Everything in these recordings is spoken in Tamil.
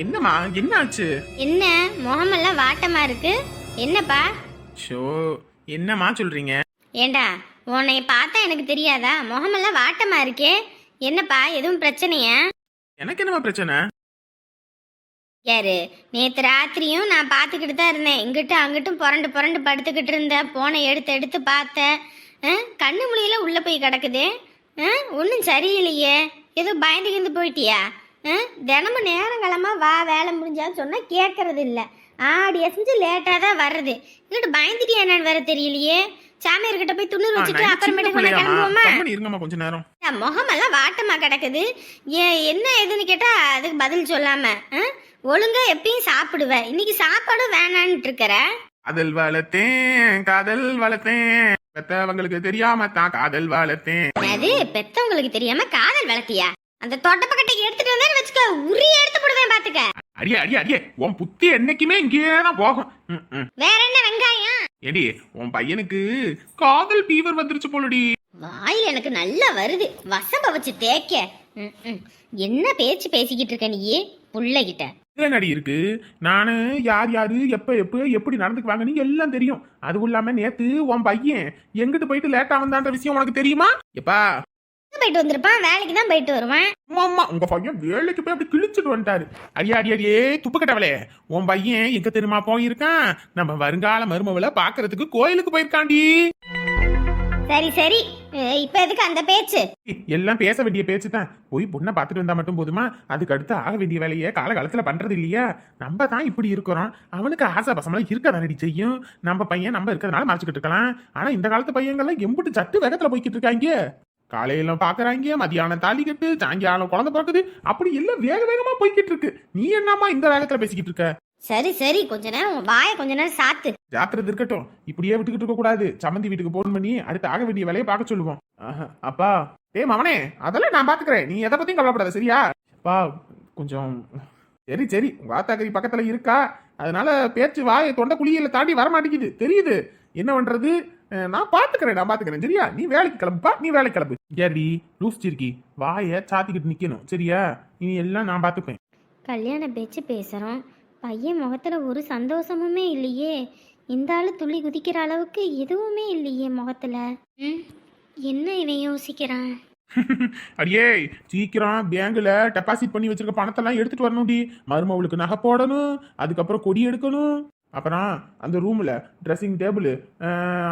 என்னம்மா என்ன ஆச்சு என்ன முகமெல்லாம் வாட்டமா இருக்கு? என்னப்பா? ஷோ என்னம்மா சொல்றீங்க? ஏண்டா உன்னை பார்த்தா எனக்கு தெரியாதா? முகமெல்லாம் வாட்டமா இருக்கே? என்னப்பா எதுவும் பிரச்சனையா? எனக்கு என்னம்மா பிரச்சனை? யாரு? நேத்து ராத்திரியும் நான் பார்த்துக்கிட்டு தான் இருந்தேன். இங்கிட்டு அங்கிட்டும் புரண்டு புரண்டு படுத்துக்கிட்டு இருந்தேன் போனை எடுத்து எடுத்து பார்த்தேன் கண்ணு முழியில உள்ள போய் கிடக்குதே. ஒன்றும் சரியில்லையே. ஏதோ பயந்து கிந்து போயிட்டியா? தினமும் நேரங்களமா வா வேலை முடிஞ்சான்னு சொன்னா கேட்கறது இல்லை ஆடி அசைஞ்சு லேட்டாக தான் வர்றது. இங்கிட்டு பயந்துட்டியா என்னன்னு வேற தெரியலையே. சாமியார்கிட்ட போய் துண்ணூறு வச்சுட்டு அப்புறமேட்டுக்கு வேணா கிளம்புவோமா? இருங்கம்மா கொஞ்ச நேரம். முகமெல்லாம் வாட்டமா கிடக்குது. என்ன ஏதுன்னு கேட்டா அதுக்கு பதில் சொல்லாம? ஒழுங்கா எப்பயும் சாப்பிடுவ. இன்னைக்கு சாப்பாடும் வேணான்ட்டு இருக்கிற. காதல் வளர்த்தேன் காதல் வளர்த்தேன். பெத்தவங்களுக்கு தெரியாம தான் காதல் வளர்த்தேன். அது பெத்தவங்களுக்கு தெரியாம காதல் வளர்த்தியா? அந்த தொட்டப்பக்கட்டைக்கு எடுத்துட்டு வந்தேன்னு வச்சுக்க உரி எடுத்து போடுவேன் பாத்துக்க. அடியே அடியே அடியே உன் புத்தி என்னைக்குமே இங்கேயே தான் போகும். வேற என்ன வெங்காயம்? ஏடி உன் பையனுக்கு காதல் ஃபீவர் வந்துருச்சு போலடி. வாயில எனக்கு நல்லா வருது. வசம்ப வச்சு தேய்க்க. என்ன பேச்சு பேசிக்கிட்டு இருக்க நீ புள்ளைகிட்ட? நடி இருக்கு? நானு யார் யாரு எப்ப எப்ப எப்படி நடந்துக்குவாங்கன்னு எல்லாம் தெரியும். அதுவும் இல்லாம நேத்து உன் பையன் எங்கிட்டு போயிட்டு லேட்டா வந்தான்ற விஷயம் உனக்கு தெரியுமா? எப்பா? போயிட்டு வந்திருப்பான்? வேலைக்கு தான் போயிட்டு வருவான். அம்மா உங்க பையன் வேலைக்கு போய் அப்படி கிழிச்சிட்டு வந்துட்டாரு. அடியா அடி அடியே துப்பு கட்டவளே. உன் பையன் எங்க தெரியுமா போயிருக்கான்? நம்ம வருங்கால மருமவளை பாக்குறதுக்கு கோயிலுக்கு போயிருக்காண்டி சரி சரி. இப்ப எதுக்கு அந்த பேச்சு? எல்லாம் பேச வேண்டிய பேச்சு தான் போய் பொண்ணை பார்த்துட்டு வந்தா மட்டும் போதுமா? அதுக்கு அடுத்து ஆக வேண்டிய வேலையை காலகாலத்துல பண்றது இல்லையா? நம்ம தான் இப்படி இருக்கிறோம். அவனுக்கு ஆசை பசமெல்லாம் இருக்க தானடி செய்யும். நம்ம பையன் நம்ம இருக்கிறதுனால மறைச்சிக்கிட்டு இருக்கலாம். ஆனா இந்த காலத்து பையங்கள்லாம் எம்புட்டு சட்டு வேகத்துல போய்கிட்டு இருக்காங்க. காலையில பாக்குறாங்க மதியானம் தாலி கட்டு சாயங்காலம் குழந்தை பிறக்குது. அப்படி எல்லாம் வேக வேகமா போய்கிட்டு இருக்கு. நீ என்னம்மா இந்த வேகத்துல பேசிக்கிட்டு இருக்க? சரி சரி. கொஞ்ச நேரம் வாயை கொஞ்ச நேரம் சாத்து. ஜாக்கிரதை இருக்கட்டும். இப்படியே விட்டுக்கிட்டு இருக்க கூடாது. சம்மந்தி வீட்டுக்கு போன் பண்ணி அடுத்து ஆக வேண்டிய வேலையை பார்க்க சொல்லுவோம். அப்பா. டேய் மவனே அதெல்லாம் நான் பாத்துக்கிறேன். நீ எதை பத்தியும் கவலைப்படாத சரியா? அப்பா கொஞ்சம் சரி சரி. உங்க ஆத்தாக்கறி பக்கத்துல இருக்கா? அதனால பேச்சு வாயை தொண்டை குழியில தாண்டி வர மாட்டேங்குது. தெரியுது. என்ன பண்றது? நான் பாத்துக்கிறேன் நான் பாத்துக்கிறேன். சரியா? நீ வேலைக்கு கிளம்புப்பா. நீ வேலைக்கு கிளம்பு. ஏடி லூஸ் சிரிக்கி வாயை சாத்திக்கிட்டு நிக்கணும். சரியா? இனி எல்லாம் நான் பாத்துப்பேன். கல்யாண பேச்சு பேசுறோம். பையன் முகத்துல ஒரு சந்தோஷமுமே இல்லையே. இந்த ஆளு துள்ளி குதிக்கிற அளவுக்கு எதுவுமே இல்லையே முகத்துல. ம், என்ன இவன் யோசிக்கிறான்? அடியே சீக்கிரம் பேங்க்ல டெபாசிட் பண்ணி வச்சிருக்க பணத்தெல்லாம் எடுத்துட்டு வரணும்டி. மருமவளுக்கு நகை போடணும் அதுக்கப்புறம் கொடி எடுக்கணும். அப்புறம் அந்த ரூம்ல ட்ரெஸ்ஸிங் டேபிள்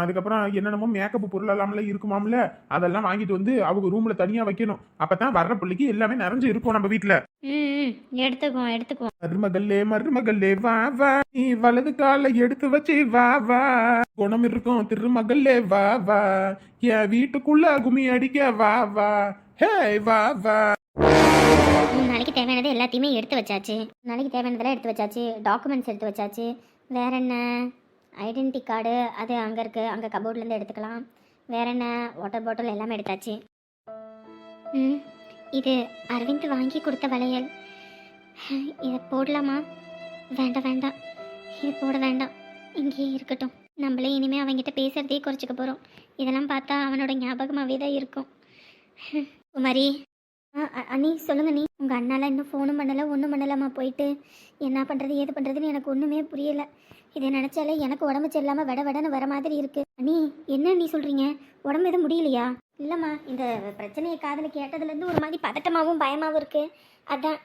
அதுக்கப்புறம் என்னென்னமோ மேக்கப் பொருள் எல்லாமே இருக்குமாம்ல அதெல்லாம் வாங்கிட்டு வந்து அவங்க ரூம்ல தனியா வைக்கணும். அப்பதான் வர்ற பிள்ளைக்கு எல்லாமே நிறைஞ்சு இருக்கும் நம்ம ம், எடுத்துக்குவோம் எடுத்துக்குவோம். மருமகளே மருமகளே வா வா நீ வலது காலை எடுத்து வச்சு வா வா. குணம் இருக்கும் திருமகளே வா வா. என் வீட்டுக்குள்ள கும்மி அடிக்க வா வா. ஹே வா வா. நாளைக்கு தேவையானது எல்லாத்தையுமே எடுத்து வச்சாச்சு. நாளைக்கு தேவையானதெல்லாம் எடுத்து வச்சாச்சு. டாக்குமெண்ட்ஸ் எடுத்து வச்சாச்சு. வேற என்ன? ஐடென்டி கார்டு அது அங்கே இருக்குது அங்கே கபோர்ட்லேருந்து எடுத்துக்கலாம். வேற என்ன? வாட்டர் பாட்டில் எல்லாமே எடுத்தாச்சு. ம் இது அரவிந்த் வாங்கி கொடுத்த வளையல். இதை போடலாமா? வேண்டாம் வேண்டாம். இது போட வேண்டாம். இங்கேயே இருக்கட்டும். நம்மளே இனிமேல் அவங்ககிட்ட பேசுகிறதே குறைச்சிக்க போகிறோம் இதெல்லாம் பார்த்தா அவனோட ஞாபகமாகவே தான் இருக்கும். குமாரி அண்ணி சொல்லுங்க நீ. உங்கள் அண்ணால இன்னும் ஃபோனும் பண்ணலை ஒன்றும் பண்ணலாமா போயிட்டு. என்ன பண்ணுறது ஏது பண்ணுறதுன்னு எனக்கு ஒன்றுமே புரியலை. இதை நினச்சாலே எனக்கு உடம்பு சரியில்லாமல் விட விடன்னு வர மாதிரி இருக்கு. அண்ணி என்ன நீ சொல்கிறீங்க உடம்பு எதுவும் முடியலையா? இல்லைம்மா இந்த பிரச்சனையை காதில் கேட்டதுலேருந்து ஒரு மாதிரி பதட்டமாகவும் பயமாகவும் இருக்குது அதான்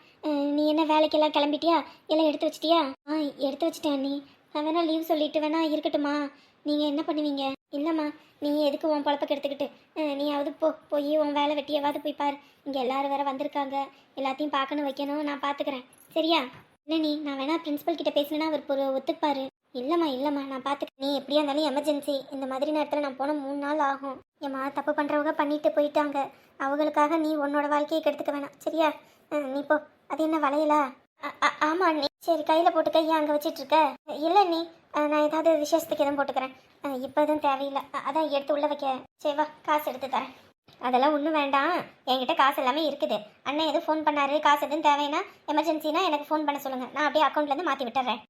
நீ என்ன வேலைக்கெல்லாம் கிளம்பிட்டியா? எல்லாம் எடுத்து வச்சிட்டியா? ஆ எடுத்து வச்சிட்டேன் அண்ணி. நான் வேணால் லீவ் சொல்லிட்டு வேணா இருக்கட்டுமா நீங்கள் என்ன பண்ணுவீங்க? இல்லைம்மா நீ எதுக்கு உன் பொழப்ப கெடுத்துக்கிட்டு? நீயாவது போ போய் உன் வேலை வெட்டியாவது போய் பாரு. இங்கே எல்லாரும் வேற வந்திருக்காங்க. எல்லாத்தையும் பார்க்கணும் வைக்கணும் நான் பார்த்துக்கிறேன் சரியா? இல்லை நீ நான் வேணா பிரின்ஸிபல் கிட்ட பேசினேன்னா அவர் பொருள் ஒத்துப்பாரு. இல்லைம்மா இல்லைம்மா நான் பார்த்துக்க நீ எப்படியா இருந்தாலும் எமர்ஜென்சி இந்த மாதிரி நேரத்தில் நான் போன மூணு நாள் ஆகும். ஏம்மா தப்பு பண்ணுறவங்க பண்ணிட்டு போயிட்டாங்க. அவங்களுக்காக நீ உன்னோட வாழ்க்கையை கெடுத்துக்க வேணாம். சரியா? நீ போ. அது என்ன வளையலா? அ- அ- ஆமா சரி கையில் போட்டு கையை அங்கே வச்சிட்டு இருக்க. இல்லை நீ நான் ஏதாவது விசேஷத்துக்கு எதுவும் போட்டுக்கிறேன். இப்போ எதுவும் தேவையில்லை. அதான் எடுத்து உள்ள வைக்க. சரி வா காசு எடுத்து தரேன். அதெல்லாம் ஒன்றும் வேண்டாம். என்கிட்ட காசு எல்லாமே இருக்குது. அண்ணன் எதுவும் ஃபோன் பண்ணாரு? காசு எதுவும் தேவைன்னா எமர்ஜென்சினா எனக்கு ஃபோன் பண்ண சொல்லுங்கள் நான் அப்படியே அக்கௌண்ட்லேருந்து மாற்றி விட்டுறேன்.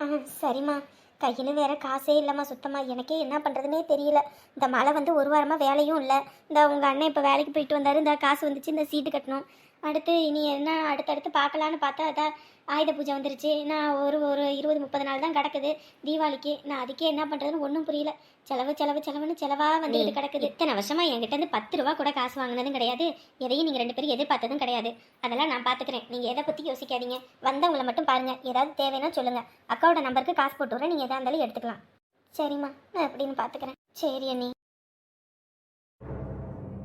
ஆ சரிம்மா. கையில் வேற காசே இல்லைம்மா சுத்தமாக எனக்கே என்ன பண்ணுறதுனே தெரியல. இந்த மழை வந்து ஒரு வாரமாக வேலையும் இல்லை. இந்த உங்கள் அண்ணன் இப்போ வேலைக்கு போயிட்டு வந்தார். இந்த காசு வந்துச்சு இந்த சீட்டு கட்டணும். அடுத்து இனி என்ன அடுத்தடுத்து பார்க்கலான்னு பார்த்தா அதான் ஆயுத பூஜை வந்துருச்சு. நான் ஒரு ஒரு இருபது முப்பது நாள் தான் கிடக்குது தீபாவளிக்கு. நான் அதுக்கே என்ன பண்ணுறதுன்னு ஒன்றும் புரியல. செலவு செலவு செலவுன்னு செலவாக வந்துட்டு கிடக்குது. இத்தனை வருஷமா என்கிட்ட இருந்து பத்து ரூபா கூட காசு வாங்கினதும் கிடையாது. எதையும் நீங்கள் ரெண்டு பேரும் எதிர்பார்த்ததும் கிடையாது. அதெல்லாம் நான் பார்த்துக்கிறேன் நீங்கள் எதை பற்றி யோசிக்காதீங்க. வந்தவங்களை மட்டும் பாருங்க. ஏதாவது தேவைன்னா சொல்லுங்கள் அக்காவோட நம்பருக்கு காசு போட்டு விட்றேன். நீங்கள் எதாக இருந்தாலும் எடுத்துக்கலாம். சரிம்மா. நான் எப்படின்னு பார்த்துக்கிறேன் சரி அண்ணி.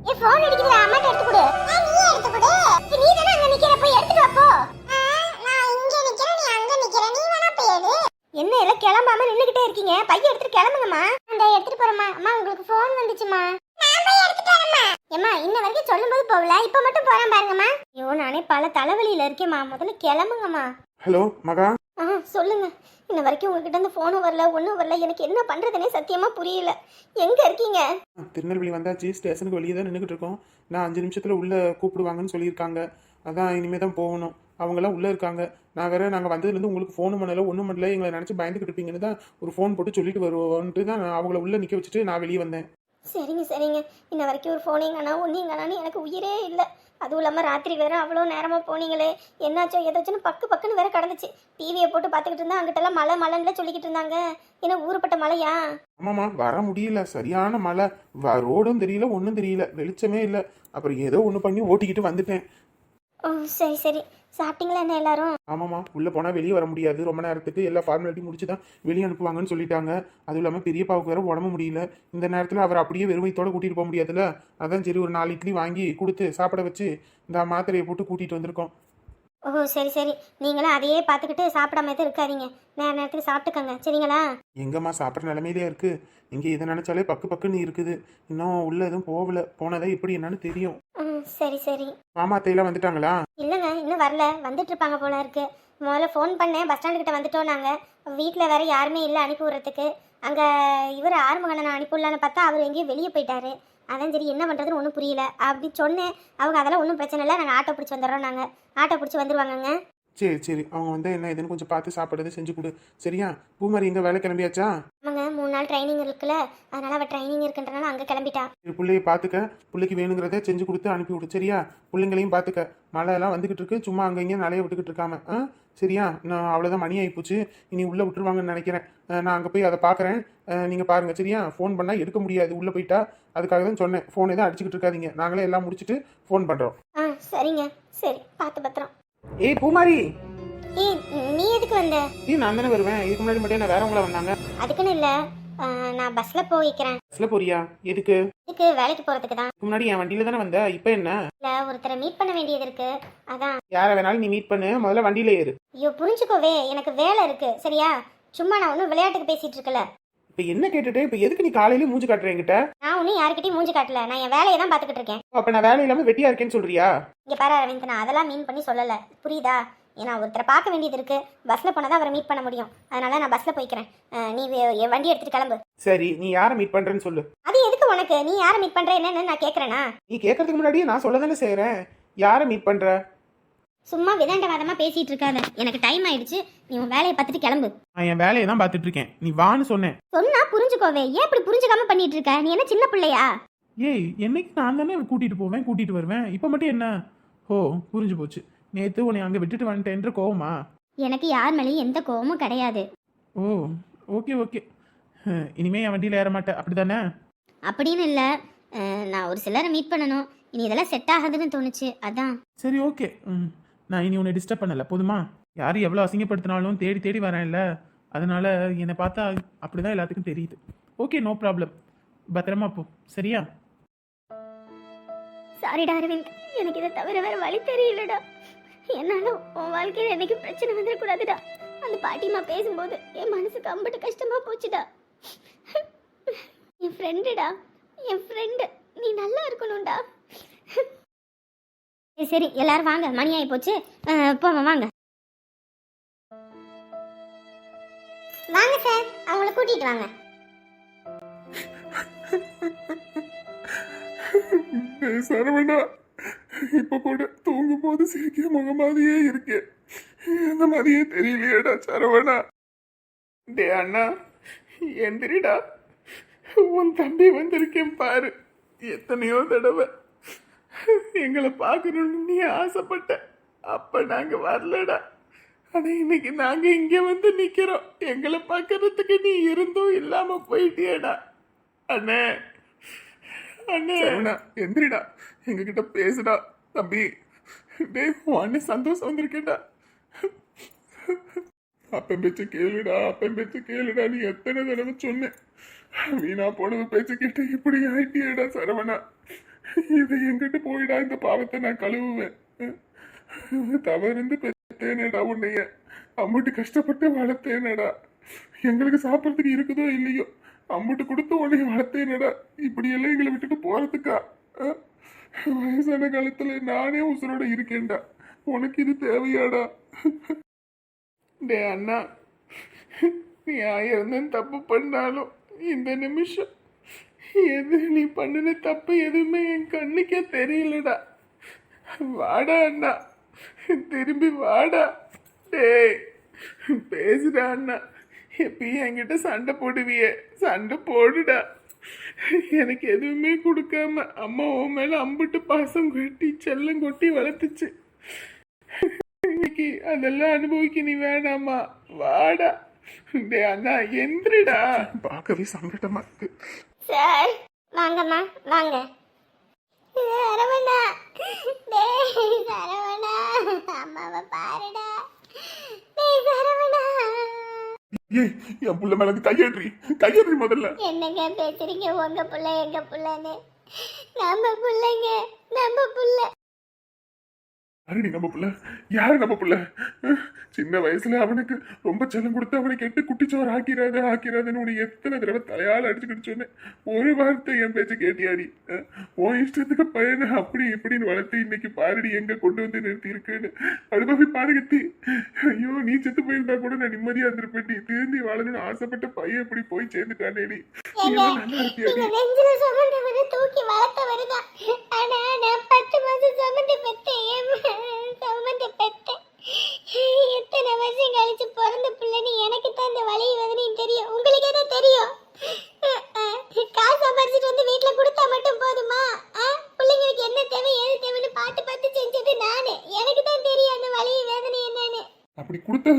ஏ ஃபோன் அடிக்குதுல அம்மாட்ட எடுத்து கொடு. நீ எடுத்து கொடு. என்ன எல்லாம் கிளம்பாம நின்னுகிட்டே இருக்கீங்க? பைய எடுத்துட்டு கிளம்புங்கம்மா. அந்த எடுத்துட்டு போறேம்மா. அம்மா உங்களுக்கு ஃபோன் வந்துச்சுமா ஏம்மா இன்ன வரைக்கும் சொல்லும்போது போகல. இப்ப மட்டும் போறேன் பாருங்கம்மா. ஐயோ நானே பல தலைவலியில இருக்கேம்மா. முதல்ல கிளம்புங்கம்மா. ஹலோ மகா. ஆ சொல்லுங்க. இன்ன வரைக்கும் உங்ககிட்ட இருந்து ஃபோனும் வரல ஒன்றும் வரல. எனக்கு என்ன பண்றதுனே சத்தியமா புரியல. எங்க இருக்கீங்க? திருநெல்வேலி வந்தாச்சு. ஸ்டேஷனுக்கு வெளியே தான் நின்றுக்கிட்டு இருக்கோம். நான் அஞ்சு நிமிஷத்தில் உள்ளே கூப்பிடுவாங்கன்னு சொல்லியிருக்காங்க. அதான் இனிமே தான் போகணும். அவங்களாம் உள்ளே இருக்காங்க. நான் வேற நாங்கள் வந்ததுலேருந்து உங்களுக்கு ஃபோனும் பண்ணல ஒன்றும் பண்ணல. எங்களை நினச்சி பயந்துக்கிட்டு இருப்பீங்கன்னு தான் ஒரு ஃபோன் போட்டு சொல்லிட்டு வருவோன்ட்டு தான் நான் அவங்கள உள்ளே நிற்க வச்சுட்டு நான் வெளியே வந்தேன். சரிங்க சரிங்க. இன்ன வரைக்கும் ஒரு ஃபோனிங்கண்ணா ஒன்றிங்கண்ணான்னு எனக்கு உயிரே இல்லை. அதுவும் இல்லாமல் ராத்திரி வேற அவ்வளோ நேரமாக போனீங்களே. என்னாச்சோ ஏதாச்சும் பக்கு பக்குன்னு வேற கடந்துச்சு. டிவியை போட்டு பார்த்துக்கிட்டு இருந்தா அங்கிட்டலாம் மழை மழைன்னு சொல்லிக்கிட்டு இருந்தாங்க. ஏன்னா ஊருப்பட்ட மழையா? ஆமாம்மா வர முடியல. சரியான மழை. ரோடும் தெரியல ஒன்றும் தெரியல. வெளிச்சமே இல்லை. அப்புறம் ஏதோ ஒன்று பண்ணி ஓட்டிக்கிட்டு வந்துட்டேன். ஓ சரி சரி. சாப்பிட்டீங்களா என்ன எல்லாரும்? ஆமாம்மா உள்ளே போனால் வெளியே வர முடியாது. ரொம்ப நேரத்துக்கு எல்லா ஃபார்மாலிட்டி முடிச்சு தான் வெளியே அனுப்புவாங்கன்னு சொல்லிட்டாங்க. அதுவும் இல்லாமல் பெரியப்பாவுக்கு வேற உடம்பு முடியல. இந்த நேரத்தில் அவர் அப்படியே வெறுமைத்தோடு கூட்டிகிட்டு போக முடியாதுல்ல? அதான் சரி ஒரு நாலு இட்லி வாங்கி கொடுத்து சாப்பிட வச்சு இந்த மாத்திரையை போட்டு கூட்டிகிட்டு வந்திருக்கோம். ஓ சரி சரி. நீங்களும் அதையே பார்த்துக்கிட்டு சாப்பிடாம எதுவும் இருக்காதீங்க. நேர நேரத்துக்கு சாப்பிட்டுக்கோங்க. சரிங்களா? எங்கம்மா சாப்பிட்ற நிலமையிலே இருக்கு. இங்கே இதை நினச்சாலே பக்கு பக்குன்னு இருக்குது. இன்னும் உள்ள எதுவும் போகல. போனதே எப்படி என்னன்னு தெரியும். ம் சரி சரி. மாமா அத்தையெல்லாம் வந்துட்டாங்களா? இல்லைங்க இன்னும் வரல. வந்துட்டு இருப்பாங்க போல இருக்கு. முதல்ல ஃபோன் பண்ணேன். பஸ் ஸ்டாண்டு கிட்ட வந்துட்டோம் நாங்கள் வீட்டில் வேற யாருமே இல்லை அனுப்பி விட்றதுக்கு. அங்கே இவர் ஆறுமுகனை நான் அனுப்பிவிடலான்னு பார்த்தா அவர் எங்கேயும் வெளியே போயிட்டாரு. அதான் சரி என்ன பண்ணுறதுன்னு ஒன்றும் புரியல. அப்படி சொன்னேன். அவங்க அதெல்லாம் ஒன்றும் பிரச்சனை இல்லை. நாங்கள் ஆட்டோ பிடிச்சி வந்துடுறோம் நாங்கள் ஆட்டோ பிடிச்சி வந்துருவாங்கங்க. சரி சரி. அவங்க வந்து என்ன ஏதுன்னு கொஞ்சம் பார்த்து சாப்பிட்றது செஞ்சு கொடு. சரியா? பூமாரி எங்கே வேலை கிளம்பியாச்சா? ஆமாங்க. மூணு நாள் ட்ரைனிங் இருக்குல்ல. அதனால் அவள் ட்ரைனிங் இருக்குன்றனால அங்கே கிளம்பிட்டா. சரி பிள்ளைய பார்த்துக்க. பிள்ளைக்கு வேணுங்கிறத செஞ்சு கொடுத்து அனுப்பி விடு சரியா? பிள்ளைங்களையும் பார்த்துக்க. மழை எல்லாம் வந்துகிட்டு இருக்கு. சும்மா அங்கே இங்கே நிறைய விட்டுக்கிட்டு இருக்காம ஆ? சரியா? நான் அவ்வளோதான் மணி ஆகிப்போச்சு இனி உள்ளே விட்டுருவாங்கன்னு நினைக்கிறேன். நான் அங்கே போய் அதை பார்க்குறேன். நீங்கள் பாருங்கள் சரியா? ஃபோன் பண்ணால் எடுக்க முடியாது. உள்ளே போயிட்டா அதுக்காக தான் சொன்னேன். ஃபோன் எதுவும் அடிச்சுக்கிட்டு இருக்காதீங்க. நாங்களே எல்லாம் முடிச்சுட்டு ஃபோன் பண்ணுறோம் ஆ சரிங்க. சரி பார்த்து பத்திரம். ஏய் பூமாரி! ஏய் நீ எதுக்கு வந்த? ஏய் நான் தானே வருவேன். இதுக்கு முன்னாடி மட்டும் என்ன வேறவங்கள வந்தாங்க? அதுக்குன்னு இல்லை. நான் பஸ்ஸில் போய்க்கிறேன். பஸ்ஸில் போறியா? எதுக்கு? இதுக்கு வேலைக்கு போகிறதுக்கு தான். முன்னாடி என் வண்டியில் தானே வந்த? இப்போ என்ன? இல்லை ஒருத்தரை மீட் பண்ண வேண்டியது இருக்கு. அதான். யாரை வேணாலும் நீ மீட் பண்ணு. முதல்ல வண்டியில் ஏறு. ஐயோ புரிஞ்சுக்கோவே. எனக்கு வேலை இருக்கு. சரியா? சும்மா நான் ஒன்றும் விளையாட்டுக்கு பேசிட்டு இருக்கல. இப்போ என்ன கேட்டுட்டு? இப்போ எதுக்கு நீ காலையில மூஞ்சி காட்டுற என்கிட்ட? நான் ஒன்றும் யாருக்கிட்டையும் மூஞ்சி காட்டல. நான் என் வேலையை தான் பார்த்துக்கிட்டு இருக்கேன். அப்போ நான் வேலை இல்லாமல் வெட்டியா இருக்கேன்னு சொல்றியா? இங்கே பாரு அரவிந்த் நான் அதெல்லாம் மீன் பண்ணி சொல்லலை. புரியுதா? ஏன்னா ஒருத்தரை பார்க்க வேண்டியது இருக்கு. பஸ்ஸில் போனால் தான் அவரை மீட் பண்ண முடியும். அதனால நான் பஸ்ஸில் போய்க்கிறேன். நீ வண்டி எடுத்துட்டு கிளம்பு. சரி நீ யாரை மீட் பண்றேன்னு சொல்லு. அது எதுக்கு உனக்கு? நீ யாரை மீட் பண்ற என்னன்னு நான் கேட்குறேனா நீ கேட்கறதுக்கு முன்னாடியே நான் சொல்ல தானே செய்கிறேன் யாரை மீட் பண்ற? சும்மா விதாண்டவாதமாக பேசிட்டு இருக்காத. எனக்கு டைம் ஆயிடுச்சு. நீ உன் வேலையை பார்த்துட்டு கிளம்பு. நான் என் வேலையை தான் பார்த்துட்டு இருக்கேன். நீ வான்னு சொன்னேன். சொன்னா புரிஞ்சுக்கோவே. ஏன் இப்படி புரிஞ்சுக்காம பண்ணிட்டு இருக்க? நீ என்ன சின்ன பிள்ளையா? ஏய் என்னைக்கு நான் தானே கூட்டிட்டு போவேன் கூட்டிட்டு வருவேன். இப்போ மட்டும் என்ன? ஓ புரிஞ்சு போச்சு. நேத்து உன்னை அங்கே விட்டுட்டு வந்துட்டேன்ற கோவமா? எனக்கு யார் மேலேயும் எந்த கோவமும் கிடையாது. Oh okay okay. இனிமே என் வண்டியில் ஏற மாட்டேன். அப்படிதானே? அப்படின்னு இல்லை. நான் ஒரு சிலரை மீட் பண்ணணும். இனி இதெல்லாம் செட் ஆகாதுன்னு தோணுச்சு. அதான். சரி ஓகே. ம். நான் இனி உன்னை டிஸ்டர்ப் பண்ணல. போதுமா? யார் எவ்வளோ அசிங்கப்படுத்தினாலும் தேடி தேடி வரேன்ல. அதனால என்னை பார்த்தா அப்படிதான் எல்லாத்துக்கும் தெரியுது. ஓகே நோ ப்ராப்ளம் பத்திரமா போ. சரியா? சாரிடா அரவிந்த் எனக்கு இதை தவிர வேற வழி தெரியலடா. என்னால உன் வாழ்க்கையில எனக்கு பிரச்சனை வந்துடக்கூடாதுடா. அந்த பாட்டிமா பேசும்போது என் மனசுக்கு அம்பட்டு கஷ்டமா போச்சுடா. என் ஃப்ரெண்டுடா என் ஃப்ரெண்டு நீ நல்லா இருக்கணும்டா. சரி, சரி எல்லாரும் வாங்க. மணி ஆகி போச்சு. போவோம் வாங்க. வாங்க சார் அவங்கள கூட்டிட்டு வாங்க. சரவணா. இப்போ கூட தூங்கும் போது சிரிக்கிற முக மாதிரியே இருக்கு. அந்த மாதிரியே தெரியலையேடா சரவணா. டே அண்ணா எந்திரிடா. உன் தம்பி வந்திருக்கேன் பாரு. எத்தனையோ தடவை எங்களை பார்க்கணும்னு நீ ஆசைப்பட்ட. அப்ப நாங்க வரலடா. ஆனா இன்னைக்கு நாங்க இங்க வந்து நிக்கிறோம். எங்களை பார்க்கறதுக்கு நீ இருந்தும் இல்லாம போயிட்டியேடா. அண்ணே. அண்ணே. எந்திரிடா. எங்ககிட்ட பேசுடா தம்பி. டேய் உன் அண்ணன் சந்தோஷம் வந்திருக்கேன்டா. அப்பன் பேச்சு கேளுடா அப்பன் பேச்சு கேளுடா. நீ எத்தனை தடவை சொன்னேன் வீணா போனது பேச்சு கேட்டு இப்படி ஆயிட்டியடா சரவணா. இது எங்கிட்ட போயிடா இந்த பாவத்தை நான் கழுவுவேன். தவறுந்து பெற்றேனேடா உன்னைய. அம்மிட்டு கஷ்டப்பட்டு வளர்த்தேனடா. எங்களுக்கு சாப்பிட்றதுக்கு இருக்குதோ இல்லையோ? அம்முட்டு கொடுத்து உன்னைய வளர்த்தேனடா. இப்படி எல்லாம் எங்களை விட்டுட்டு போறதுக்கா? வயசான காலத்துல நானே உசுரோட இருக்கேன்டா. உனக்கு இது தேவையாடா? டே அண்ணா நீ ஆயிருந்தேன் தப்பு பண்ணாலும் இந்த நிமிஷம் எது நீ பண்ணின தப்பு எதுவுமே என் கண்ணுக்கே தெரியலடா. வாடா அண்ணா திரும்பி வாடா. டேய் பேசுடா அண்ணா. எப்பயும் என்கிட்ட சண்டை போடுவியே. சண்டை போடுடா. எனக்கு எதுவுமே கொடுக்காம அம்மா உன் மேல அம்புட்டு பாசம் கொட்டி செல்லம் கொட்டி வளர்த்துச்சு. இன்னைக்கு அதெல்லாம் அனுபவிக்க நீ வேணாமா? வாடா. டே அண்ணா எந்திரிடா. பார்க்கவே சங்கடமா இருக்கு. சார் வாங்கம்மா வாங்க. சரவணா. டேய் சரவணா. அம்மாவை பாருடா டேய் சரவணா ஏய் என் புள்ள மேல கையேற்றி கையேற்றி முதல்ல. என்னங்க பேசுறீங்க? உங்க புள்ள எங்க புள்ளன்னு. நம்ம புள்ளைங்க நம்ம புள்ள. யாருடி நம்ம புள்ள? யாரு நம்ம புள்ள? சின்ன வயசுல அவனுக்கு ரொம்ப செல்லம் கொடுத்து அவனை கெட்டு குட்டிச்சோறு ஆக்கிறாத ஆக்கிறாதுன்னு உனக்கு எத்தனை தடவை தலையால் அடிச்சுக்கிட்டு சொன்னேன். ஒரு வார்த்தை என் பேச்ச கேட்டியாடி உன் இஷ்டத்துக்கு பையனை அப்படி இப்படின்னு வளர்த்து இன்னைக்கு பாருடி எங்க கொண்டு வந்து நிறுத்தி இருக்குன்னு அனுபவி பாருகத்தி ஐயோ நீ செத்து போயிருந்தா கூட நான் நிம்மதியா இருந்திருப்பேன்டி திருந்தி வாழணும்னு ஆசைப்பட்ட பையன் இப்படி போய் சேர்ந்துட்டானேடி நீ. தூக்கி வளர்த்தவரு தான் ஆனா நான் பத்து மாசம் சுமந்து பெத்தேன். சுமந்து பெத்தேன் எத்தனை வருஷம் கழிச்சு பிறந்த பிள்ளைன்னு எனக்கு தான் இந்த வழி வேதனையும் தெரியும் உங்களுக்கு என்ன தெரியும் அஹ், அஹ், காசு சம்பாரிச்சிட்டு வந்து வீட்டுல கொடுத்தா மட்டும் போதுமா அஹ், பிள்ளைங்களுக்கு என்ன தேவை ஏது தேவைன்னு பார்த்து பார்த்து செஞ்சது நானு எனக்கு தான் தெரியும் அந்த வழி வேதனை என்னன்னு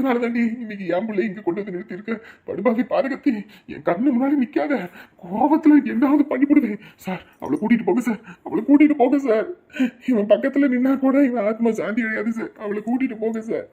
அதனால தாண்டி இன்னைக்கு என் பிள்ளை இங்க கொண்டு வந்து நிறுத்தியிருக்க. படுபாவி பாதகத்தி என் கண்ணு முன்னாடி நிக்காத. கோபத்துல என்னாவது பண்ணிவிடுது சார் அவளை கூட்டிட்டு போங்க சார். அவளை கூட்டிட்டு போங்க சார். இவன் பக்கத்துல நின்னா கூட இவன் ஆத்மா சாந்தி அடையாது சார். அவளை கூட்டிட்டு போங்க சார்.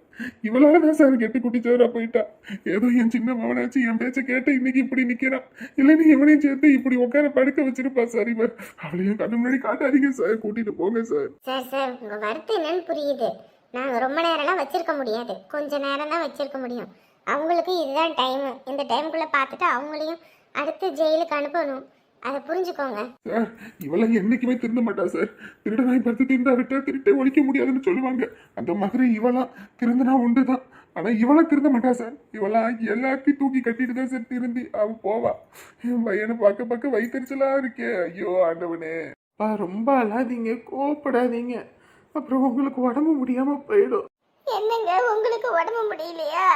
இவளால தான் சார் கெட்டு குட்டிச்சவரா போயிட்டா. ஏதோ என் சின்ன மகனாச்சு என் பேச்ச கேட்டு இன்னைக்கு இப்படி நிக்கிறான். இல்லைன்னு இவனையும் சேர்த்து இப்படி உட்கார படுக்க வச்சிருப்பா சார் இவன் அவளையும் கண்ணு முன்னாடி காட்டாதீங்க சார். கூட்டிட்டு போங்க சார். சார் சார் உங்க வருத்தம் என்னன்னு புரியுது. நாங்கள் ரொம்ப நேரம்லாம் வச்சுருக்க முடியாது. கொஞ்ச நேரம் தான் வச்சுருக்க முடியும். அவங்களுக்கு இதுதான் டைமு இந்த டைமுக்குள்ளே பார்த்துட்டு அவங்களையும் அடுத்து ஜெயிலுக்கு அனுப்பணும். அதை புரிஞ்சுக்கோங்க. சார் இவெல்லாம் என்னைக்குமே திருந்த மாட்டா சார். திருடனாய் பார்த்து திருந்தா விட்டா திருட்டை ஒழிக்க முடியாதுன்னு சொல்லுவாங்க. அந்த மாதிரி இவெல்லாம் திருந்தனா உண்டுதான். ஆனால் இவெல்லாம் திருந்த மாட்டா சார். இவெல்லாம் எல்லாத்தையும் தூக்கி கட்டிட்டு தான் சார் திருந்தி அவன் போவா. என் பையனை பார்க்க பார்க்க வயிற்றுச்சலா இருக்கே. ஐயோ ஆண்டவனே. ரொம்ப அழாதீங்க. கோவப்படாதீங்க. அப்புறம் உங்களுக்கு உடம்பு முடியாம போயிடும். என்னங்க உங்களுக்கு உடம்பு முடியலையா?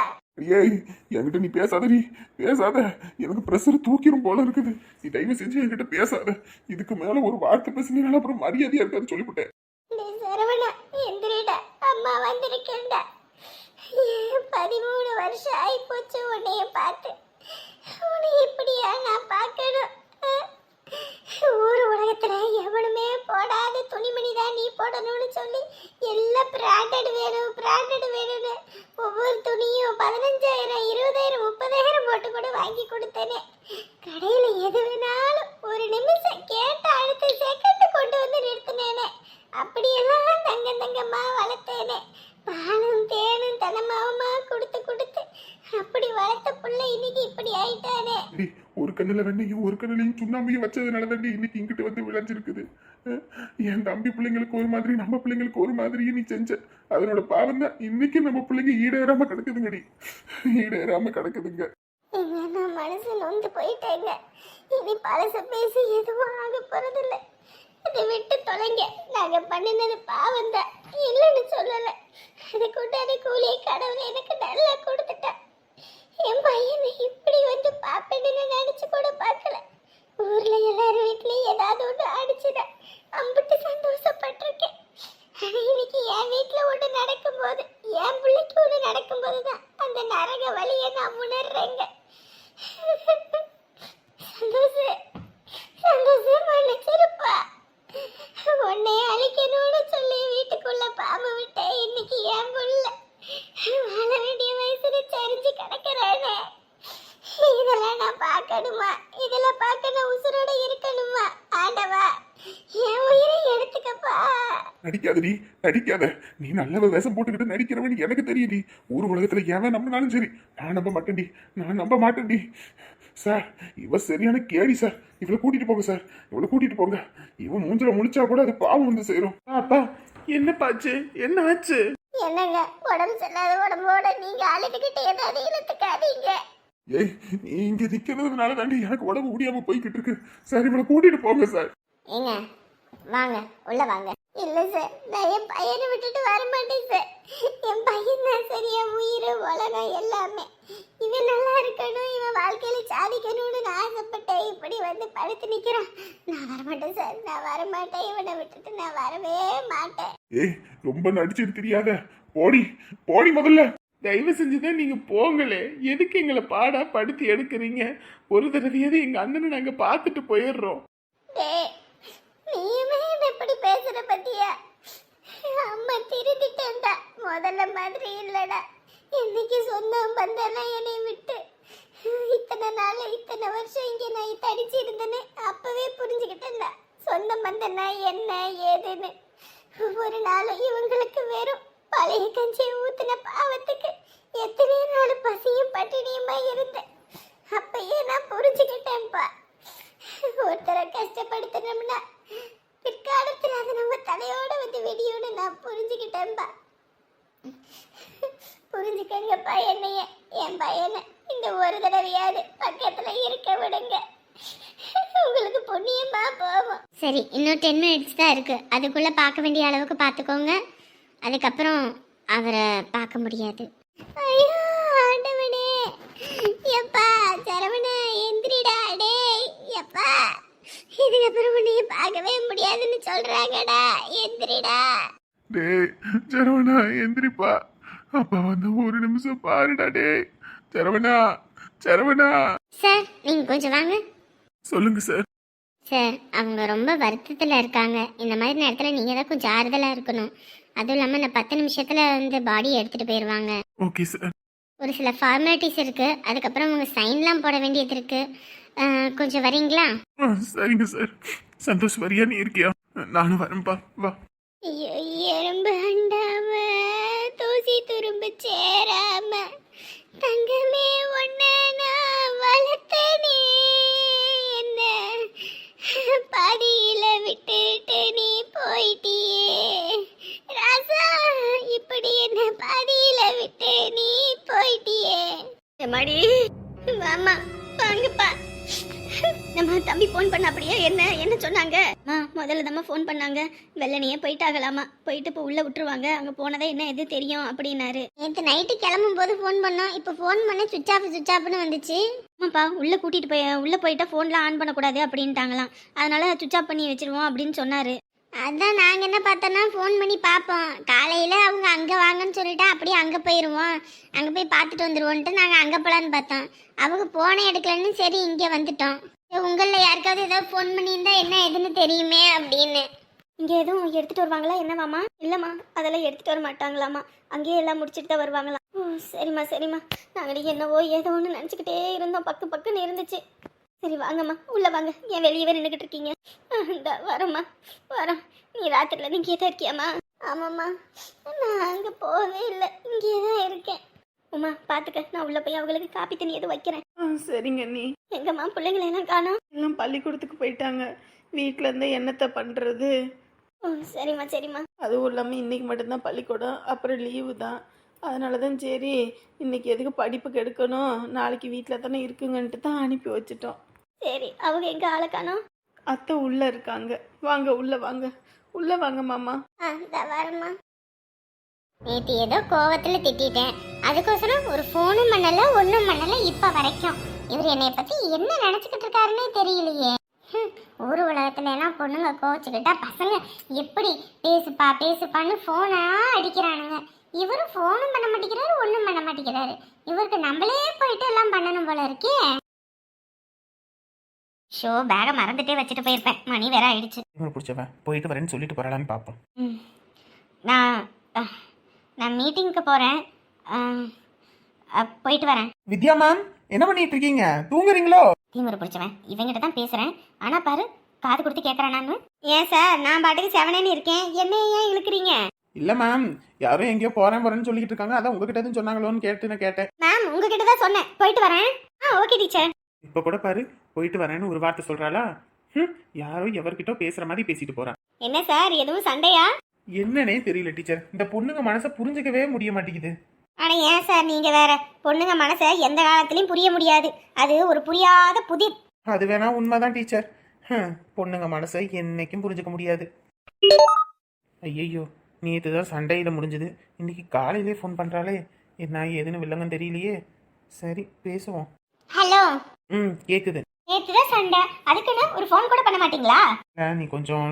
ஏய் என்கிட்ட நீ பேசாத நீ பேசாத. எனக்கு ப்ரெஷர் தூக்கிடும் போல இருக்குது. நீ தயவு செஞ்சு என்கிட்ட பேசாத. இதுக்கு மேல ஒரு வார்த்தை பேசினீங்கன்னா அப்புறம் மரியாதையா இருக்காது சொல்லிவிட்டேன். சரவணா எந்திரிடா. அம்மா வந்திருக்கேன்டா. பதிமூணு வருஷம் ஆயிப்போச்சு உன்னைய பார்த்து உன்னை இப்படியா நான் பார்க்கணும் அஹ். ஊர் உலகத்துல எவனுமே போடாத துணிமணி தான் நீ போடணும்னு சொல்லி எல்லாம் பிராண்டட் வேணும் பிராண்டட் வேணும்னு ஒவ்வொரு துணியும் பதினஞ்சாயிரம் இருபதாயிரம் முப்பதாயிரம் போட்டு கூட வாங்கி கொடுத்தேனே கடையில எது வேணாலும் ஒரு நிமிஷம் கேட்ட அடுத்த செகண்ட் கொண்டு வந்து நிறுத்தினேனே அப்படியெல்லாம் தங்க தங்கம்மா வளர்த்தேனே பாலும் தேனும் தனமாவுமா கொடுத்து கொடுத்து அப்படி வளர்த்த புள்ள இன்னைக்கு இப்படி ஆயிட்டானே டேய், ஒரு கண்ணுல வெண்ணையும் ஒரு கண்ணுலையும் வச்சதுனால தான் இன்னைக்கு இங்கிட்டு வந்து விளைஞ்சிருக்குது. என் தம்பி பிள்ளைங்களுக்கு ஒரு மாதிரி நம்ம பிள்ளைங்களுக்கு ஒரு மாதிரியும் நீ செஞ்ச. அதனோட பாவம் தான் இன்னைக்கு நம்ம பிள்ளைங்க ஈடேறாம கிடக்குதுங்கடி. ஈடேறாம கிடக்குதுங்க. ஏங்க, நான் மனசு நொந்து போயிட்டேங்க. இனி பழச பேசி எதுவும் ஆக போறதில்ல. அதை விட்டு தொலைங்க. நாங்க பண்ணினது பாவம் தான். இல்லைன்னு சொல்லல. அதுக்கு உண்டான கூலியை கடவுள் எனக்கு நல்லா கொடுத்துட்டேன் என் பையனை இப்படி வந்து பாப்பேன்னு நினைச்சு கூட பார்க்கல. ஊர்ல எல்லாரும் வீட்லயும் ஏதாவது ஒன்று அடிச்சுட அம்பிட்டு சந்தோஷப்பட்டு இன்னைக்கு என் வீட்ல ஒண்ணு நடக்கும்போது என் பிள்ளைக்கு ஒண்ணு நடக்கும்போது தான் அந்த நரக வழியை நான் உணர்றேங்க. சந்தோஷம் சந்தோஷம் மன்னிச்சிருப்பா உன்னை அழிக்கணும்னு சொல்லி வீட்டுக்குள்ள பாம்பு விட்டேன். இன்னைக்கு என் புள்ள வாழ வேண்டிய வயசுல சரிஞ்சு கிடக்குறானே. இதெல்லாம் நான் பார்க்கணுமா இதெல்லாம் பார்க்க நான் உசுரோட இருக்கணுமா ஆண்டவா என் உயிரை எடுத்துக்கப்பா நடிக்காதடி நடிக்காத. நீ நல்லவ வேஷம் போட்டுக்கிட்டு நடிக்கிறவன் எனக்கு தெரியுடி ஊர் உலகத்துல எவன் நம்பினாலும் சரி நான் நம்ப மாட்டேன்டி நான் நம்ப மாட்டேன்டி சார் இவ சரியான கேடி சார். இவளை கூட்டிட்டு போங்க சார். இவளை கூட்டிட்டு போங்க. இவன் மூஞ்சில முழிச்சா கூட அது பாவம் வந்து சேரும். அப்பா என்னப்பாச்சு என்ன ஆச்சு? என்னங்க உடம்பு சரியில்லாத உடம்போட நீங்க அழுதுகிட்டே ஏதாவது இழுத்துக்காதீங்க. ஏய் நீ இங்க நிக்கிறதுனால தாண்டி எனக்கு உடம்பு முடியாம போய்கிட்டு இருக்கு. சார் இவளை கூட்டிட்டு போங்க சார். ஏங்க வாங்க உள்ள வாங்க. இல்ல சார் நான் என் பையனை விட்டுட்டு வர மாட்டேன் சார் என் பையன் தான் சார் என் உயிர் உலகம் எல்லாமே. இவன் நல்லா இருக்கணும். இவன் வாழ்க்கையில சாதிக்கணும்னு நான் ஆசைப்பட்டேன். இப்படி வந்து படுத்து நிக்கிறான். நான் வர மாட்டேன் சார் நான் வர மாட்டேன் இவனை விட்டுட்டு நான் வரவே மாட்டேன். ஏய் ரொம்ப நடிச்சிட்டு தெரியாத போடி போடி முதல்ல. தயவு செஞ்சுதான் நீங்க போங்களே. எதுக்கு எங்களை பாடா படுத்தி எடுக்கிறீங்க? ஒரு தடவையாவது எங்க அண்ணனை நாங்க பார்த்துட்டு போயிடுறோம். டேய் நீயுமே என்ன இப்படி பேசுற பத்தியா அம்மா திருந்திட்டேன்டா முதல்ல மாதிரி இல்லடா. இன்னைக்கு சொந்தம் பந்தெல்லாம் என்னை விட்டு. இத்தனை நாள் இத்தனை வருஷம் இங்கே நான் தடிச்சு இருந்தேன்னு அப்பவே புரிஞ்சுக்கிட்டேன்டா. சொந்தம் பந்தனா என்ன ஏதுன்னு. ஒரு நாள் இவங்களுக்கு வெறும் பழைய கஞ்சியை ஊத்துன பாவத்துக்கு எத்தனை நாள் பசியும் பட்டினியுமா இருந்தேன். அப்பயே நான் புரிஞ்சுக்கிட்டேன்ப்பா ஒருத்தரை கஷ்டப்படுத்தினோம்னா பிற்காலத்தில் நம்ம தலையோட வந்து வெடியோட நான் புரிஞ்சுக்கிட்டேன்பா. புரிஞ்சுக்கங்கப்பா என்னைய. என் பையனை இந்த ஒரு தடவையாவது பக்கத்துல இருக்க விடுங்க. உங்களுக்கு புண்ணியமா போகும். சரி இன்னும் டென் மினிட்ஸ் தான் இருக்கு. அதுக்குள்ள பார்க்க வேண்டிய அளவுக்கு பார்த்துக்கோங்க. அதுக்கப்புறம் அவரை பார்க்க முடியாது ஐயோ ஆண்டவனே எப்பா சரவண எந்திரிடா டேய் எப்பா இதுக்கப்புறம் உன்னைய பார்க்கவே முடியாதுன்னு சொல்றாங்கடா. எந்திரிடா. டேய் சரவணா எந்திரிப்பா. அப்பா வந்து ஒரு நிமிஷம் பாருடா டேய். சரவணா சரவணா. சார் நீங்க கொஞ்சம் வாங்க. சொல்லுங்க சார். சார் அவங்க ரொம்ப வருத்தத்தில் இருக்காங்க. இந்த மாதிரி நேரத்தில் நீங்கள் தான் கொஞ்சம் ஆறுதலாக இருக்கணும். அதுவும் இல்லாமல் இந்த பத்து நிமிஷத்தில் வந்து பாடியை எடுத்துகிட்டு போயிடுவாங்க ஓகே சார். ஒரு சில ஃபார்மாலிட்டிஸ் இருக்குது அதுக்கப்புறம் உங்கள் சைன்லாம் போட வேண்டியது இருக்குது கொஞ்சம் வரீங்களா? சரிங்க சார். சந்தோஷ் வரியா? நீ இருக்கியா? நானும் வரேன்ப்பா. வா. எறும்பு அண்டாம தூசி துரும்பு சேராம தங்கமே ஒன்ன நான் வளர்த்தனே என்ன? பாதியில விட்டுட்டு நீ போயிட்டியே. ராசா இப்படி என்ன பாதியில விட்டு நீ போயிட்டியே? மடி. வாமா வாங்கப்பா. நம்ம தம்பி ஃபோன் பண்ண அப்படியே என்ன என்ன சொன்னாங்க? அம்மா முதல்ல தான் ஃபோன் பண்ணாங்க. வெள்ளனையே போயிட்டாகலாமா போயிட்டு இப்போ உள்ள விட்டுருவாங்க. அங்க போனதே என்ன எது தெரியும்? அப்படின்னாரு. நேற்று நைட்டு கிளம்பும் போது ஃபோன் பண்ணோம். இப்போ ஃபோன் பண்ண சுவிச் ஆஃப் சுவிச் ஆஃப்னு வந்துச்சு. ஆமாப்பா உள்ள கூட்டிட்டு போய் உள்ள போயிட்டா ஃபோன்லாம் ஆன் பண்ணக்கூடாது அப்படின்ட்டாங்களாம். அதனால சுவிச் ஆஃப் பண்ணி வச்சிருவோம் அப்படின்னு சொன்னாரு. அதான் நாங்கள் என்ன பார்த்தோன்னா ஃபோன் பண்ணி பார்ப்போம். காலையில் அவங்க அங்கே வாங்கன்னு சொல்லிட்டு அப்படியே அங்கே போயிடுவோம் அங்கே போய் பார்த்துட்டு வந்துடுவோன்ட்டு நாங்கள் அங்கே போகலான்னு பார்த்தோம். அவங்க போனை எடுக்கலன்னு சரி இங்கே வந்துட்டோம். உங்களில் யாருக்காவது ஏதாவது ஃபோன் பண்ணியிருந்தா என்ன ஏதுன்னு தெரியுமே அப்படின்னு. இங்கே எதுவும் எடுத்துகிட்டு வருவாங்களா? என்னவாம்மா இல்லைம்மா. அதெல்லாம் எடுத்துகிட்டு வர மாட்டாங்களாம்மா. அங்கேயே எல்லாம் முடிச்சிட்டு தான் வருவாங்களா? ஓ சரிம்மா சரிம்மா. நாங்கள் என்னவோ ஏதோ ஒன்று நினச்சிக்கிட்டே இருந்தோம். பக்கு பக்குன்னு இருந்துச்சு. சரி வாங்கம்மா. உள்ளே வாங்க. ஏன் வெளியவே நின்றுக்கிட்டு இருக்கீங்க? இந்த வரோம்மா. வரோம் நீ ராத்திரில நீ தான் இருக்கியாம்மா? ஆமாம்மா. நான் அங்கே போகவே இல்லை. இங்கேயே தான் இருக்கேன். உமா பார்த்துக்க நான் உள்ளே போய் அவங்களுக்கு காப்பி தண்ணி எதுவும் வைக்கிறேன். ஆ சரிங்க நீ. எங்கம்மா பிள்ளைங்களை எல்லாம் காணோம்? எல்லாம் பள்ளிக்கூடத்துக்கு போயிட்டாங்க. வீட்டில் இருந்து என்னத்தை பண்ணுறது ஓ சரிம்மா சரிம்மா. அதுவும் இல்லாமல் இன்னைக்கு மட்டும்தான் பள்ளிக்கூடம் அப்புறம் லீவு தான். அதனால தான் சரி இன்னைக்கு எதுக்கு படிப்புக்கு எடுக்கணும் நாளைக்கு வீட்டில் தானே இருக்குங்கன்ட்டு தான் அனுப்பி வச்சிட்டோம். சரி அவங்க எங்க ஆளை காணோம்? அத்தை உள்ளே இருக்காங்க. வாங்க உள்ளே வாங்க. உள்ளே வாங்க மாமா. ஆ இந்த வரேம்மா. நேற்று ஏதோ கோவத்தில் திட்டிட்டேன். அதுக்கோசரம் ஒரு ஃபோனும் பண்ணல ஒன்றும் பண்ணல இப்போ வரைக்கும். இவர் என்னைய பற்றி என்ன நினச்சிக்கிட்டு இருக்காருன்னே தெரியலையே. ஊர் உலகத்துல எல்லாம் பொண்ணுங்க கோச்சுக்கிட்டா பசங்க எப்படி பேசுப்பா பேசுப்பான்னு ஃபோனா அடிக்கிறானுங்க. இவரு ஃபோனும் பண்ண மாட்டேங்கிறாரு ஒன்றும் பண்ண மாட்டேங்கிறாரு. இவருக்கு நம்மளே போயிட்டு எல்லாம் பண்ணணும் போல இருக்கே. ஷோ பேகை மறந்துட்டே வச்சுட்டு போயிருப்பேன். மணி வேற ஆயிடுச்சு. பிடிச்சவன் போயிட்டு வரேன்னு சொல்லிட்டு போறாளான்னு பார்ப்போம். நான் நான் மீட்டிங்க்கு போகிறேன் போயிட்டு வரேன். வித்யா மேம் என்ன பண்ணிட்டு இருக்கீங்க? தூங்குறீங்களோ? தீமுறை பிடிச்சவன். இவங்கிட்ட தான் பேசுகிறேன் ஆனால் பாரு காது கொடுத்து கேட்குறேன் நான் ஏன் சார் நான் பாட்டுக்கு செவனேன்னு இருக்கேன். என்ன ஏன் இழுக்கிறீங்க? இல்ல மேம் யாரும் எங்கேயோ போறேன் போறேன்னு சொல்லிட்டு இருக்காங்க. அதான் உங்ககிட்ட எதுவும் சொன்னாங்களோன்னு கேட்டு நான் கேட்டேன். மேம் உங்ககிட்ட தான் சொன்னேன். போயிட்டு வரேன். ஆ ஓகே டீச்சர் இப்ப கூட பாரு போயிட்டு வரேன்னு ஒரு வார்த்தை சொல்றாளா? ஹம், யாரோ எவர்கிட்ட பேசுற மாதிரி பேசிட்டு போறா. என்ன சார் எதுவும் சண்டையா? என்னன்னே தெரியல டீச்சர் இந்த பொண்ணுங்க மனசை புரிஞ்சுக்கவே முடிய மாட்டேங்குது. ஆனால் ஏன் சார் நீங்கள் வேற? பொண்ணுங்க மனசை எந்த காலத்துலையும் புரிய முடியாது. அது ஒரு புரியாத புதிர். அது வேணா உண்மைதான் டீச்சர் பொண்ணுங்க மனசை என்னைக்கும் புரிஞ்சுக்க முடியாது. ஐயையோ நேற்று தான் சண்டையில் முடிஞ்சது. இன்னைக்கு காலையிலே ஃபோன் பண்ணுறாளே என்ன ஏதுன்னு வில்லங்கன்னு தெரியலையே. சரி பேசுவோம். ஹலோ ம் கேட்குது நேற்று தான் சண்டை. அதுக்குன்னு ஒரு ஃபோன் கூட பண்ண மாட்டீங்களா? நீ கொஞ்சம்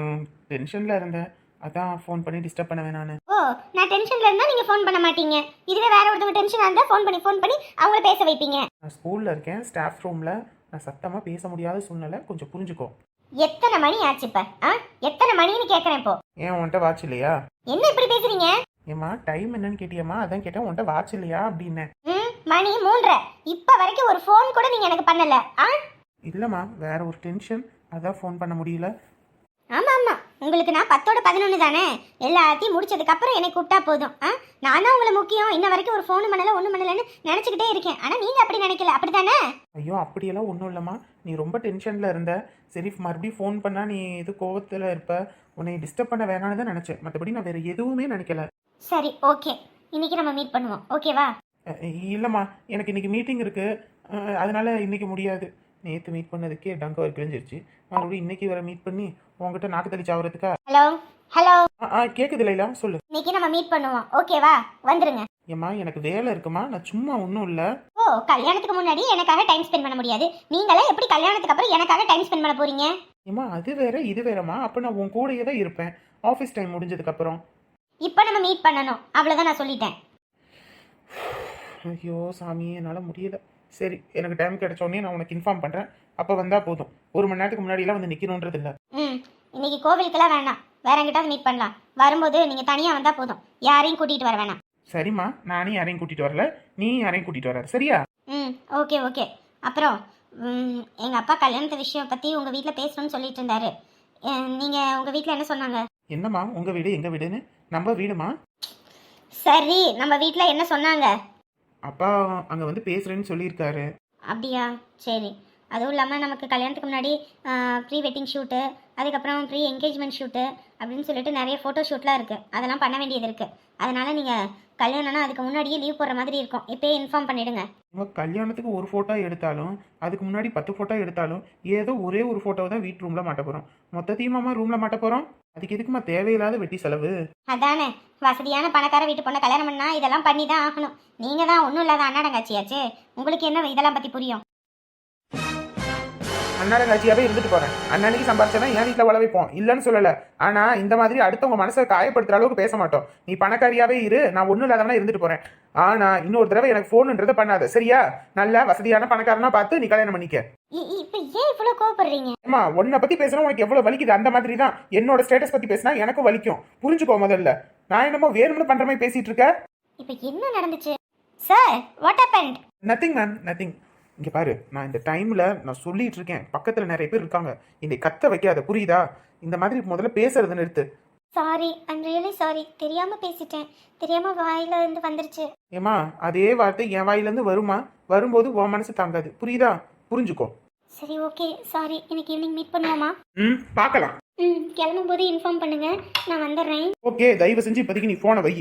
டென்ஷனில் இருந்த. அதான் ஃபோன் பண்ணி டிஸ்டர்ப் பண்ண வேணான்னு. ஓ நான் டென்ஷன்ல இருந்தா நீங்க ஃபோன் பண்ண மாட்டீங்க. இதுவே வேற ஒருத்தவங்க டென்ஷனா இருந்தா ஃபோன் பண்ணி ஃபோன் பண்ணி அவங்கள பேச வைப்பீங்க. நான் ஸ்கூலில் இருக்கேன் ஸ்டாஃப் ரூமில் நான் சத்தமாக பேச முடியாத சூழ்நிலை. கொஞ்சம் புரிஞ்சுக்கோ. எத்தனை மணி ஆச்சு இப்ப? ஆ? எத்தனை மணின்னு கேக்குறேன் இப்போ. ஏன் உன்கிட்ட வாட்ச் இல்லையா? என்ன இப்படி பேசுறீங்க? ஏம்மா டைம் என்னன்னு கேட்டியம்மா? அதான் கேட்டேன் உன்கிட்ட வாட்ச் இல்லையா அப்படின்னேன் ம் மணி மூன்றரை. இப்ப வரைக்கும் ஒரு ஃபோன் கூட நீங்க எனக்கு பண்ணல. ஆ? இல்லைம்மா வேற ஒரு டென்ஷன் அதான் ஃபோன் பண்ண முடியல. ஆமா ஆமா. உங்களுக்கு நான் பத்தோட பதினொன்று தானே? எல்லாத்தையும் முடிச்சதுக்கு அப்புறம் என்னை கூப்பிட்டா போதும். ஆ? நான் தான் உங்களை முக்கியம். இன்ன வரைக்கும் ஒரு ஃபோன் பண்ணல ஒன்றும் பண்ணலன்னு நினச்சிக்கிட்டே இருக்கேன். ஆனால் நீங்கள் அப்படி நினைக்கல. அப்படிதானே ஐயோ அப்படியெல்லாம் ஒன்றும் இல்லைம்மா. நீ ரொம்ப டென்ஷனில் இருந்த. சரி மறுபடியும் ஃபோன் பண்ணால் நீ இது கோவத்தில் இருப்ப. உன்னை டிஸ்டர்ப் பண்ண வேணான்னு தான் நினச்சேன். மற்றபடி நான் வேறு எதுவுமே நினைக்கல. சரி ஓகே. இன்னைக்கு நம்ம மீட் பண்ணுவோம். ஓகேவா இல்லைம்மா. எனக்கு இன்னைக்கு மீட்டிங் இருக்குது அதனால இன்னைக்கு முடியாது. நேற்று மீட் பண்ணதுக்கே டங்க கிழிஞ்சிருச்சு மறுபடியும் இன்னைக்கு வேற மீட் பண்ணி உங்ககிட்ட நாக்கு தள்ளி சாவறதுக்கா? ஹலோ ஹலோ ஆ கேட்குது இல்லையா சொல்லு. இன்னைக்கு நம்ம மீட் பண்ணுவோம். ஓகேவா வந்துருங்க. ஏம்மா எனக்கு வேலை இருக்குமா? நான் சும்மா ஒன்றும் இல்லை. ஓ கல்யாணத்துக்கு முன்னாடி எனக்காக டைம் ஸ்பெண்ட் பண்ண முடியாது. நீங்களே எப்படி கல்யாணத்துக்கு அப்புறம் எனக்காக டைம் ஸ்பெண்ட் பண்ண போறீங்க? ஏம்மா அது வேற இது வேறம்மா. அப்போ நான் உன் கூடயே தான் இருப்பேன். ஆஃபீஸ் டைம் முடிஞ்சதுக்கப்புறம் இப்போ நம்ம மீட் பண்ணணும். அவ்வளோதான் நான் சொல்லிட்டேன். ஐயோ சாமி என்னால் முடியல. சரி எனக்கு டைம் கிடைச்சோடனே நான் உனக்கு இன்ஃபார்ம் பண்ணுறேன் அப்போ வந்தால் போதும். ஒரு மணி நேரத்துக்கு முன்னாடிலாம் வந்து நிற்கணுன்றது இல்லை. ம் இன்னைக்கு கோவிலுக்கெல்லாம் வேணாம். வேற எங்கிட்டாவது மீட் பண்ணலாம். வரும்போது நீங்கள் தனியாக வந்தால் போதும். யாரையும் கூட்டிகிட்டு வர வேணாம். சரிம்மா நானே யாரையும் கூட்டிகிட்டு வரல. நீ யாரையும் கூட்டிகிட்டு வராது. சரியா? ம் ஓகே ஓகே. அப்புறம் எங்கள் அப்பா கல்யாணத்து விஷயம் பற்றி உங்கள் வீட்டில் பேசணும்னு சொல்லிட்டு இருந்தாரு. நீங்கள் உங்கள் வீட்டில் என்ன சொன்னாங்க? என்னம்மா உங்கள் வீடு எங்கள் வீடுன்னு? நம்ம வீடுமா? சரி நம்ம வீட்டில் என்ன சொன்னாங்க? அப்பா அங்கே வந்து பேசுகிறேன்னு சொல்லியிருக்காரு. அப்படியா? சரி. அதுவும் இல்லாமல் நமக்கு கல்யாணத்துக்கு முன்னாடி ப்ரீ வெட்டிங் ஷூட்டு அதுக்கப்புறம் ப்ரீ என்கேஜ்மெண்ட் ஷூட்டு அப்படின்னு சொல்லிட்டு நிறைய ஃபோட்டோ ஷூட்லாம் இருக்குது அதெல்லாம் பண்ண வேண்டியது இருக்குது அதனால் நீங்கள் கல்யாணம்னா அதுக்கு முன்னாடியே லீவ் போடுற மாதிரி இருக்கும். இப்போயே இன்ஃபார்ம் பண்ணிவிடுங்க இவங்க கல்யாணத்துக்கு ஒரு ஃபோட்டோ எடுத்தாலும் அதுக்கு முன்னாடி பத்து ஃபோட்டோ எடுத்தாலும் ஏதோ ஒரே ஒரு ஃபோட்டோவை தான் வீட்டு ரூமில் மாட்ட போகிறோம் மொத்தத்தையுமாம்மா ரூமில் மாட்ட போகிறோம் அதுக்கு எதுக்குமா தேவையில்லாத வெட்டி செலவு? அதானே. வசதியான பணக்கார வீட்டு பொண்ணை கல்யாணம் பண்ணா இதெல்லாம் பண்ணி தான் ஆகணும். நீங்கள் தான் ஒன்றும் இல்லாத அண்ணாடங்காச்சியாச்சே உங்களுக்கு என்ன இதெல்லாம் பற்றி புரியும்? அண்ணாடங்காட்சியாவே இருந்துட்டு போறேன். அண்ணனுக்கு சம்பாரிச்சவன் என் வீட்டில் உழ வைப்போம் இல்லைன்னு சொல்லல. ஆனா இந்த மாதிரி அடுத்தவங்க மனசை காயப்படுத்துற அளவுக்கு பேச மாட்டோம். நீ பணக்காரியாவே இரு நான் ஒன்றும் இல்லாதவனா இருந்துட்டு போறேன். ஆனா இன்னொரு தடவை எனக்கு ஃபோனுன்றதை பண்ணாத. சரியா? நல்ல வசதியான பணக்காரனா பார்த்து நீ கல்யாணம் பண்ணிக்க. ஏமா உன்னை பத்தி பேசினா உனக்கு எவ்வளவு வலிக்குது? அந்த மாதிரி தான் என்னோட ஸ்டேட்டஸ் பத்தி பேசினா எனக்கும் வலிக்கும். புரிஞ்சுக்கோ முதல்ல. நான் என்னமோ வேணும்னு பண்ற மாதிரி பேசிட்டு இருக்க. இப்போ என்ன நடந்துச்சு? Sir what happened nothing ma'am nothing இங்க பாரு நான் இந்த டைம்ல நான் சொல்லிட்டு இருக்கேன். பக்கத்துல நிறைய பேர் இருக்காங்க. என்னை கத்த வைக்காத புரியுதா? இந்த மாதிரி முதல்ல பேசுறது நிறுத்து சாரி ஐம் ரியலி சாரி தெரியாமல் பேசிட்டேன். தெரியாமல் வாயில இருந்து வந்துருச்சு. ஏமா அதே வார்த்தை என் வாயிலேருந்து வருமா? வரும்போது உன் மனசு தாங்காது. புரியுதா? புரிஞ்சுக்கோ. சரி ஓகே சாரி இன்னைக்கு ஈவினிங் மீட் பண்ணுவோமா? ம் பார்க்கலாம். ம் கிளம்பும்போது இன்ஃபார்ம் பண்ணுங்க. நான் வந்துடுறேன். ஓகே தயவு செஞ்சு இப்போதைக்கு நீ ஃபோனை வை.